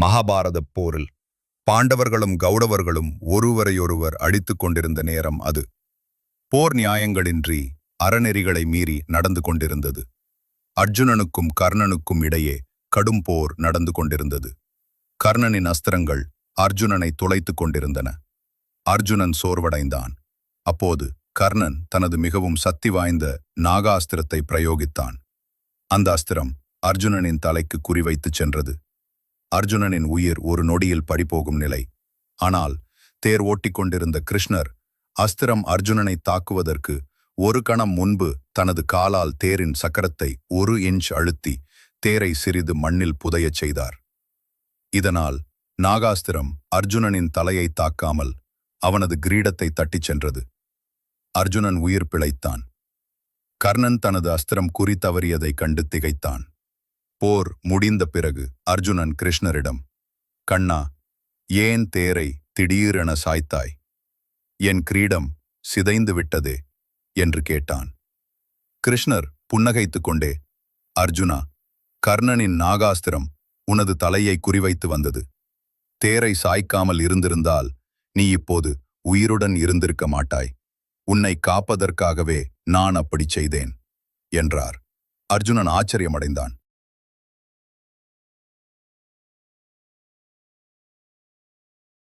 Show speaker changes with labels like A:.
A: மகாபாரதப் போரில் பாண்டவர்களும் கௌடவர்களும் ஒருவரையொருவர் அடித்து கொண்டிருந்த நேரம் அது. போர் நியாயங்களின்றி அறநெறிகளை மீறி நடந்து கொண்டிருந்தது. அர்ஜுனனுக்கும் கர்ணனுக்கும் இடையே கடும் போர் நடந்து கொண்டிருந்தது. கர்ணனின் அஸ்திரங்கள் அர்ஜுனனை துளைத்துக் கொண்டிருந்தன. அர்ஜுனன் சோர்வடைந்தான். அப்போது கர்ணன் தனது மிகவும் சக்தி வாய்ந்த நாகாஸ்திரத்தை பிரயோகித்தான். அந்த அஸ்திரம் அர்ஜுனனின் தலைக்கு குறிவைத்துச் சென்றது. அர்ஜுனனின் உயிர் ஒரு நொடியில் பறிபோகும் நிலை. ஆனால் தேர் ஓட்டிக் கொண்டிருந்த கிருஷ்ணர் அஸ்திரம் அர்ஜுனனை தாக்குவதற்கு ஒரு கணம் முன்பு தனது காலால் தேரின் சக்கரத்தை ஒரு இன்ச் அழுத்தி தேரை சிறிது மண்ணில் புதையச் செய்தார். இதனால் நாகாஸ்திரம் அர்ஜுனனின் தலையை தாக்காமல் அவனது கிரீடத்தை தட்டிச் சென்றது. அர்ஜுனன் உயிர் பிழைத்தான். கர்ணன் தனது அஸ்திரம் குறி தவறியதைக் கண்டு திகைத்தான். போர் முடிந்த பிறகு அர்ஜுனன் கிருஷ்ணரிடம் கண்ணா ஏன் தேரை திடீரென சாய்த்தாய்? என் கிரீடம் சிதைந்து விட்டதே என்று கேட்டான். கிருஷ்ணர் புன்னகைத்துக் கொண்டே அர்ஜுனா கர்ணனின் நாகாஸ்திரம் உனது தலையை குறிவைத்து வந்தது. தேரை சாய்க்காமல் இருந்திருந்தால் நீ இப்போது உயிருடன் இருந்திருக்க மாட்டாய். உன்னை காப்பதற்காகவே நான் அப்படிச் செய்தேன் என்றார். அர்ஜுனன் ஆச்சரியமடைந்தான்.